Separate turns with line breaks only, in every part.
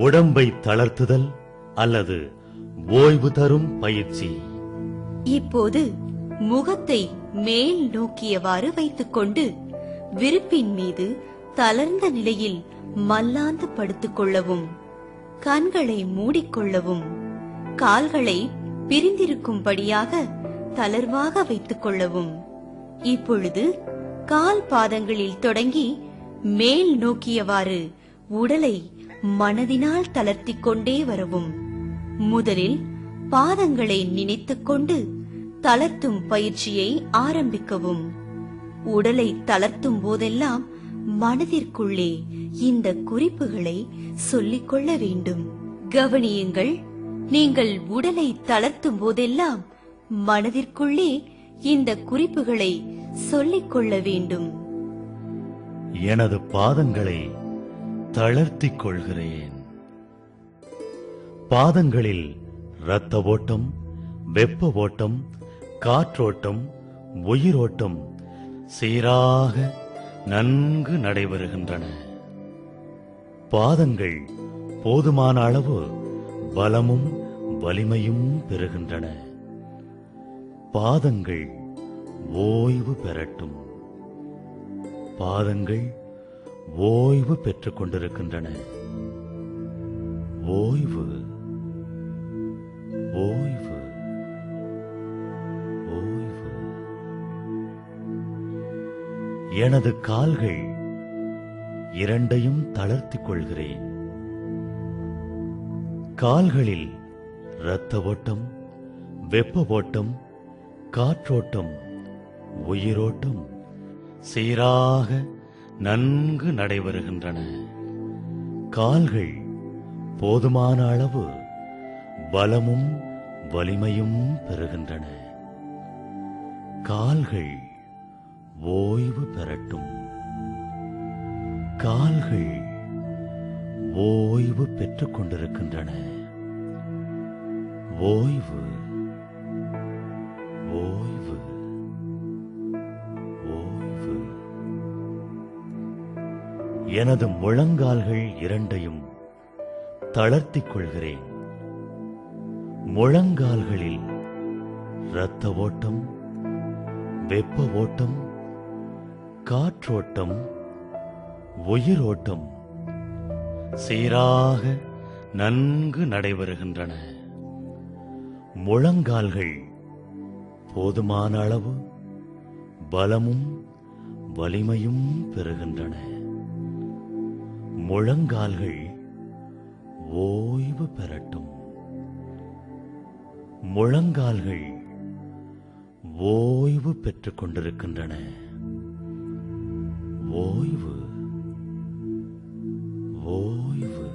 உடம்பை தளர்த்துதல் அல்லது ஓய்வு தரும் பயிற்சி.
இப்போது முகத்தை மேல் நோக்கியவாறு வைத்துக் கொண்டு விருப்பின் மீது தளர்ந்த நிலையில் மல்லாந்து படுத்துக் கொள்ளவும் கண்களை மூடிக்கொள்ளவும் கால்களை பிரிந்திருக்கும்படியாக தளர்வாக வைத்துக் கொள்ளவும். இப்பொழுது கால் பாதங்களில் தொடங்கி மேல் நோக்கியவாறு உடலை மனதினால் தளர்த்திக் கொண்டே வரவும். முதலில் பாதங்களை நினைத்துக் கொண்டு தளர்த்தும் பயிற்சியை ஆரம்பிக்கவும். உடலை தளர்த்தும் போதெல்லாம் மனதிற்குள்ளே இந்த குறிப்புகளை சொல்லிக் கொள்ள வேண்டும். கவனியுங்கள் நீங்கள் உடலை தளர்த்தும் போதெல்லாம் மனதிற்குள்ளே இந்த குறிப்புகளை சொல்லிக் கொள்ள வேண்டும்.
எனது பாதங்களை தளர்த்திக் கொள்கிறேன் பாதங்களில் இரத்த ஓட்டம் வெப்ப ஓட்டம் காற்றோட்டம் உயிரோட்டம் சீராக நன்கு நடைபெறுகின்றன. பாதங்கள் போதுமான அளவு பலமும் வலிமையும் பெறுகின்றன. பாதங்கள் ஓய்வு பெறட்டும். பாதங்கள் ஓய்வு பெற்றுக் கொண்டிருக்கின்றன. ஓய்வு. ஓய்வு. ஓய்வு. எனது கால்கள் இரண்டையும் தளர்த்திக் கொள்கிறேன். கால்களில் இரத்த ஓட்டம் வெப்ப ஓட்டம் காற்றோட்டம் உயிரோட்டம் சீராக நன்கு நடைபெறுகின்றன. கால்கள் போதுமான அளவு பலமும் வலிமையும் பெறுகின்றன. கால்கள் ஓய்வு பெறட்டும். கால்கள் ஓய்வு பெற்றுக் கொண்டிருக்கின்றன. ஓய்வு ஓய்வு. ஓய்வு எனது முழங்கால்கள் இரண்டையும் தளர்த்திக் கொள்கிறேன். முழங்கால்களில் இரத்த ஓட்டம் வெப்ப ஓட்டம் காற்றோட்டம் உயிரோட்டம் சீராக நன்கு நடைபெறுகின்றன. முழங்கால்கள் போதுமான அளவு பலமும் வலிமையும் பெறுகின்றன. முழங்கால்கள் ஓய்வு பெறட்டும். முழங்கால்கள் ஓய்வு பெற்றுக் கொண்டிருக்கின்றன. ஓய்வு ஓய்வு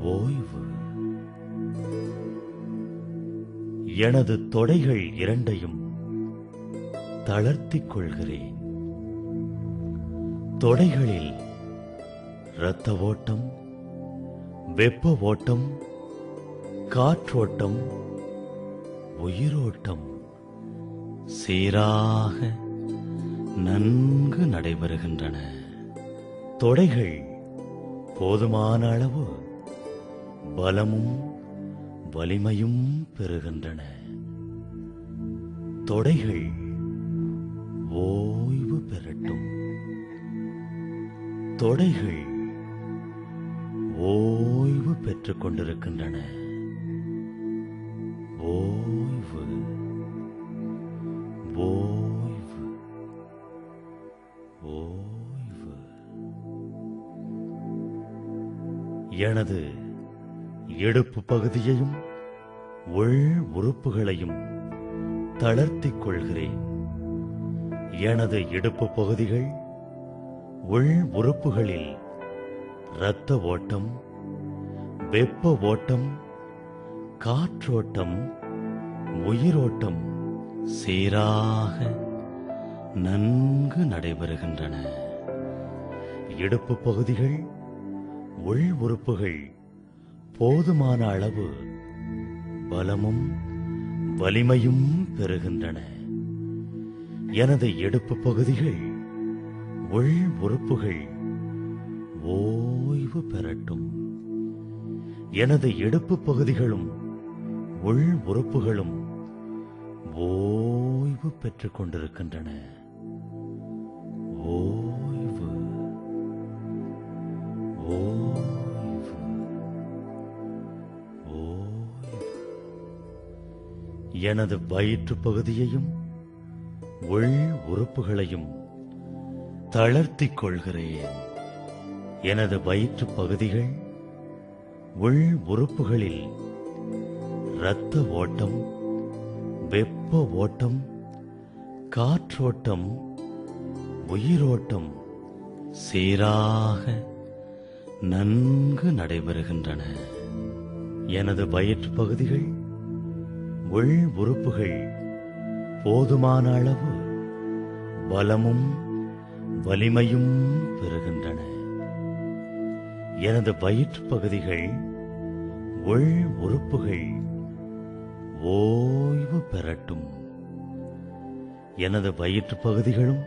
ஓய்வு. எனது தொடைகள் இரண்டையும் தளர்த்திக் கொள்கிறேன். தொடைகளில் இரத்த ஓட்டம் வெப்ப ஓட்டம் காற்றோட்டம் உயிரோட்டம் சீராக நன்கு நடைபெறுகின்றன. தொடைகள் போதுமான அளவு பலமும் வலிமையும் பெறுகின்றன. தொடைகள் ஓய்வு பெறட்டும். தொடைகள் ஓய்வு பெற்றுக் கொண்டிருக்கின்றன. ஓய்வு. ஓய்வு. ஓய்வு. எனது எடுப்பு பகுதியையும் உள் உறுப்புகளையும் தளர்த்திக் கொள்கிறேன். எனது இடுப்பு பகுதிகள் உள் உறுப்புகளில் இரத்த ஓட்டம் வெப்ப ஓட்டம் காற்றோட்டம் உயிரோட்டம் சீராக நன்கு நடைபெறுகின்றன. இடுப்பு பகுதிகள் உள் உறுப்புகள் போதுமான அளவு பலமும் வலிமையும் பெறுகின்றன. எனது இடுப்பு பகுதிகள் உள் உறுப்புகள் ஓய்வு பெறட்டும். எனது இடுப்பு பகுதிகளும் உள் உறுப்புகளும் ஓய்வு பெற்றுக் கொண்டிருக்கின்றன. ஓய்வு ஓய்வு ஓய்வு. எனது வயிற்று பகுதியையும் உள் உறுப்புகளையும் தளர்த்திக் கொள்கிறேன். எனது வயிற்று பகுதிகள் உள் உறுப்புகளில் இரத்த ஓட்டம் வெப்ப ஓட்டம் காற்றோட்டம் உயிரோட்டம் சீராக நன்கு நடைபெறுகின்றன. எனது வயிற்று பகுதிகள் உள் உறுப்புகள் போதுமான அளவு பலமும் வலிமையும் பெறுகின்றன. எனது வயிற்று பகுதிகள் உள் உறுப்புகள் ஓய்வு பெறட்டும். எனது வயிற்று பகுதிகளும்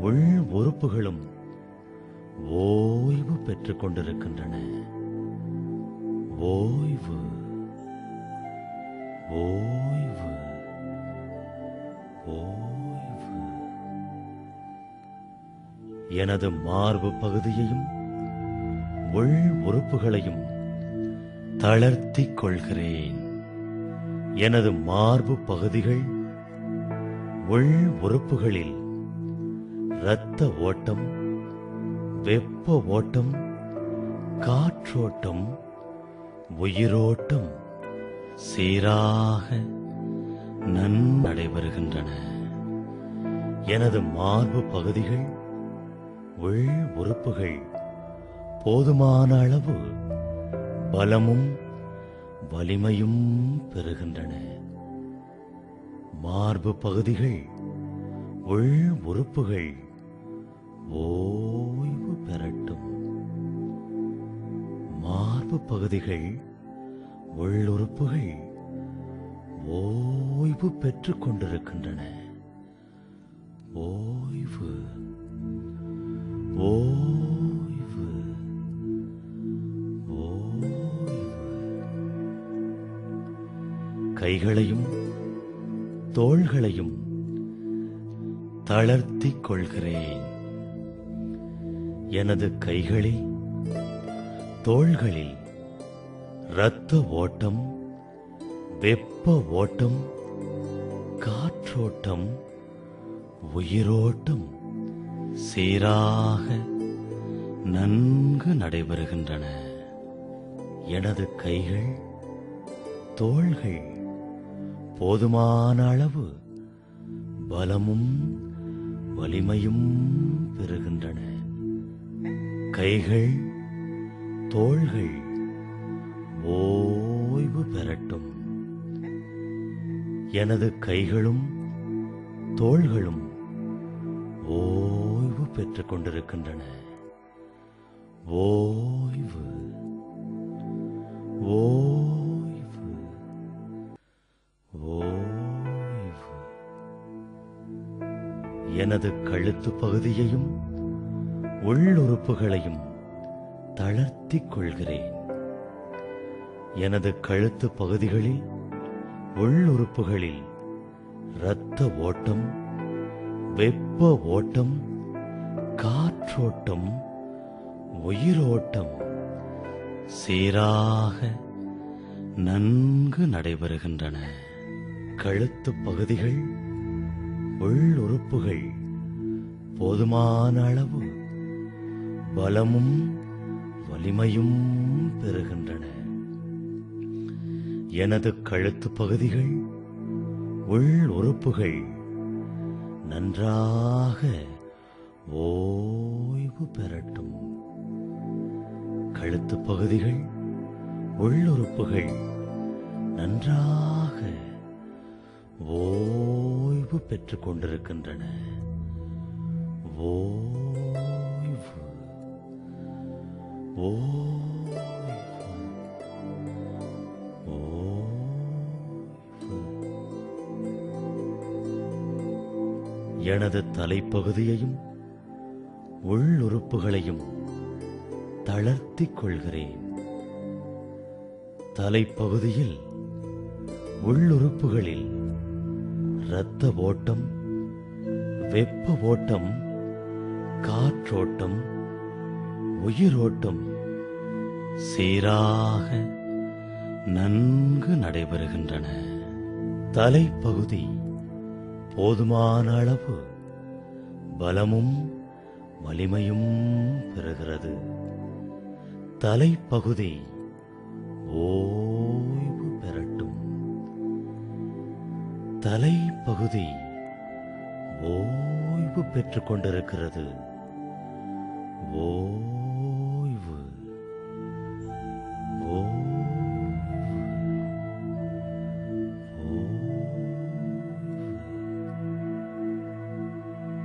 உள் உறுப்புகளும் ஓய்வு பெற்றுக் கொண்டிருக்கின்றன. ஓய்வு ஓய்வு ஓய்வு. எனது மார்பு பகுதியையும் உள் உறுப்புகளையும் தளர்த்திக் கொள்கிறேன். எனது மார்பு பகுதிகள் உள் உறுப்புகளில் இரத்த ஓட்டம் வெப்ப ஓட்டம் காற்றோட்டம் உயிரோட்டம் சீராக நன்நடைபெறுகின்றன எனது மார்பு பகுதிகள் உள் உறுப்புகள் போதுமான அளவு பலமும் வலிமையும் பெறுகின்றன. மார்பு பகுதிகள் உள் உறுப்புகள் ஓய்வு பெறட்டும். மார்பு பகுதிகள் உள்ளுறுப்புகள் ஓய்வு பெற்றுக் கொண்டிருக்கின்றன. ஓய்வு ஓய்வு கைகளையும் தோள்களையும் தளர்த்திக் கொள்கிறேன். எனது கைகளில் தோள்களில் இரத்த ஓட்டம் வெப்ப ஓட்டம் காற்றோட்டம் உயிரோட்டம் சீராக நன்கு நடைபெறுகின்றன. எனது கைகள் தோள்கள் போதுமான அளவு பலமும் வலிமையும் பெறுகின்றன. கைகள் தோள்கள் ஓய்வு பெறட்டும். எனது கைகளும் தோள்களும் ஓய்வு பெற்றுக் கொண்டிருக்கின்றன. ஓய்வு ஓய்வு. எனது கழுத்து பகுதியையும் உள்ளுறுப்புகளையும் தளர்த்திக் கொள்கிறேன். எனது கழுத்து பகுதிகளில் உள்ளுறுப்புகளில் இரத்த ஓட்டம் வெப்ப ஓட்டம் காற்றோட்டம் உயிரோட்டம் சீராக நன்கு நடைபெறுகின்றன. கழுத்து பகுதிகள் உள் உறுப்புகள் போதுமான அளவு பலமும் வலிமையும் பெறுகின்றன. எனது கழுத்து பகுதிகள் உள் உறுப்புகள் நன்றாக ஓய்வு பெறட்டும். கழுத்து பகுதிகள் உள்ளுறுப்புகள் நன்றாக ஓய்வு பெற்றுக் கொண்டிருக்கின்றன. ஓய்வு. ஓய்வு. ஓய்வு எனது தலைப்பகுதியையும் உள்ளுறுப்புகளையும் தளர்த்திக் கொள்கிறேன். தலைப்பகுதியில் உள்ளுறுப்புகளில் இரத்த ஓட்டம் வெப்ப ஓட்டம் காற்றோட்டம் உயிரோட்டம் சீராக நன்கு நடைபெறுகின்றன. தலைப்பகுதி போதுமான அளவு பலமும் வலிமையும் பெறுகிறது. தலைப்பகுதி ஓ தலைப்பகுதி ஓய்வு பெற்றுக் கொண்டிருக்கிறது. ஓய்வு.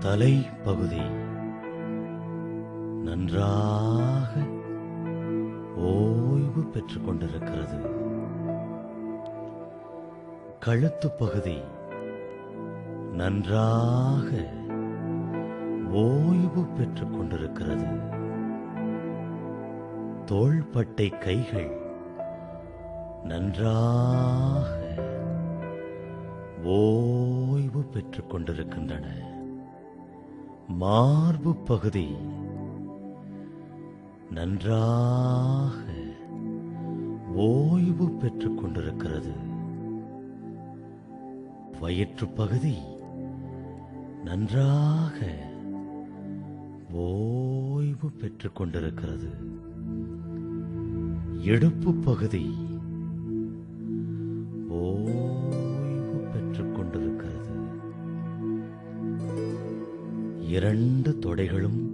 தலைப்பகுதி நன்றாக ஓய்வு பெற்றுக் கொண்டிருக்கிறது. கழுத்து பகுதி நன்றாக ஓய்வு பெற்றுக் கொண்டிருக்கிறது. தோள்பட்டை கைகள் நன்றாக ஓய்வு பெற்றுக் கொண்டிருக்கின்றன. மார்பு பகுதி நன்றாக ஓய்வு பெற்றுக் கொண்டிருக்கிறது. வயிற்று பகுதி நன்றாக ஓய்வு பெற்றுக் கொண்டிருக்கிறது. எடுப்பு பகுதி ஓய்வு பெற்றுக் கொண்டிருக்கிறது. இரண்டு தொடைகளும்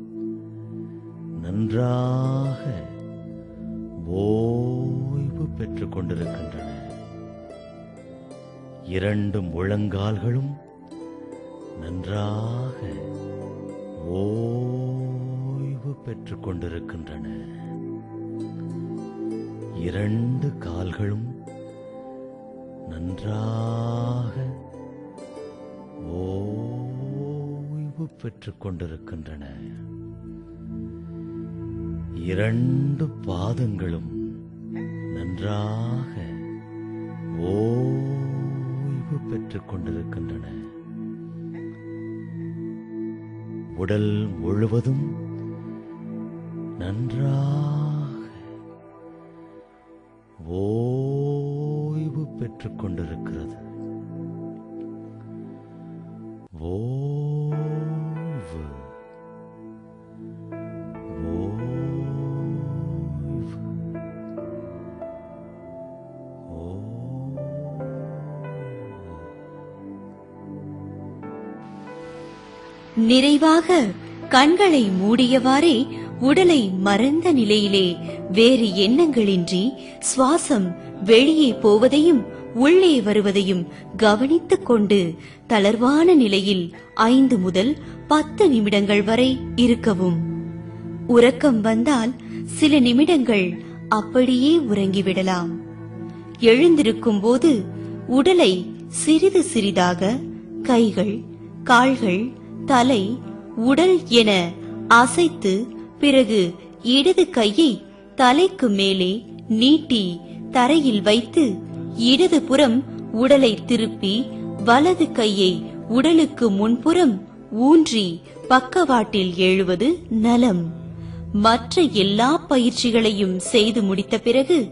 நன்றாக ஓய்வு பெற்றுக் கொண்டிருக்கின்றன. இரண்டு முழங்கால்களும் நன்றாக ஓய்வு பெற்றுக் கொண்டிருக்கின்றன. இரண்டு கால்களும் நன்றாக ஓய்வு பெற்றுக் கொண்டிருக்கின்றன. இரண்டு பாதங்களும் நன்றாக ஓ ஓய்வு பெற்றுக் கொண்டிருக்கின்றன. உடல் முழுவதும் நன்றாக ஓய்வு பெற்றுக் கொண்டிருக்கிறது.
நிறைவாக கண்களை மூடியவாறே உடலை மறந்த நிலையிலே வேறு எண்ணங்களின்றி சுவாசம் வெளியே போவதையும் உள்ளே வருவதையும் கவனித்துக் கொண்டு தளர்வான நிலையில் ஐந்து முதல் பத்து நிமிடங்கள் வரை இருக்கவும். உறக்கம் வந்தால் சில நிமிடங்கள் அப்படியே உறங்கிவிடலாம். எழுந்திருக்கும் போது உடலை சிறிது சிறிதாக கைகள் கால்கள் தலை உடல் என அசைத்து பிறகு இடது கையை தலைக்கு மேலே நீட்டி தரையில் வைத்து இடது புறம் உடலை திருப்பி வலது கையை உடலுக்கு முன்புறம் ஊன்றி பக்கவாட்டில் எழுவது நலம். மற்ற எல்லா பயிற்சிகளையும் செய்து முடித்த பிறகு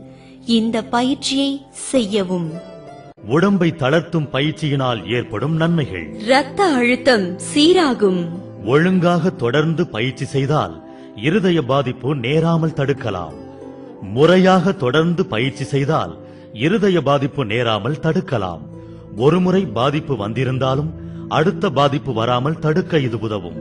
இந்த பயிற்சியை செய்யவும்.
உடம்பை தளர்த்தும் பயிற்சியினால் ஏற்படும் நன்மைகள்.
இரத்த அழுத்தம் சீராகும்.
ஒழுங்காக தொடர்ந்து பயிற்சி செய்தால் இருதய பாதிப்பு நேராமல் தடுக்கலாம். முறையாக தொடர்ந்து பயிற்சி செய்தால் இருதய பாதிப்பு நேராமல் தடுக்கலாம். ஒருமுறை பாதிப்பு வந்திருந்தாலும் அடுத்த பாதிப்பு வராமல் தடுக்க இது உதவும்.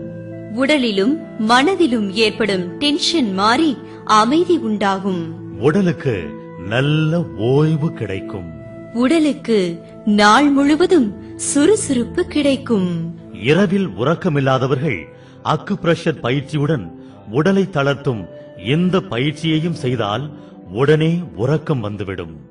உடலிலும் மனதிலும் ஏற்படும் டென்ஷன் மாறி அமைதி உண்டாகும்.
உடலுக்கு நல்ல ஓய்வு கிடைக்கும்.
உடலுக்கு நாள் முழுவதும் சுறுசுறுப்பு கிடைக்கும்.
இரவில் உறக்கமில்லாதவர்கள் அக்கு பிரஷர் பயிற்சியுடன் உடலை தளர்த்தும் எந்த பயிற்சியையும் செய்தால் உடனே உறக்கம் வந்துவிடும்.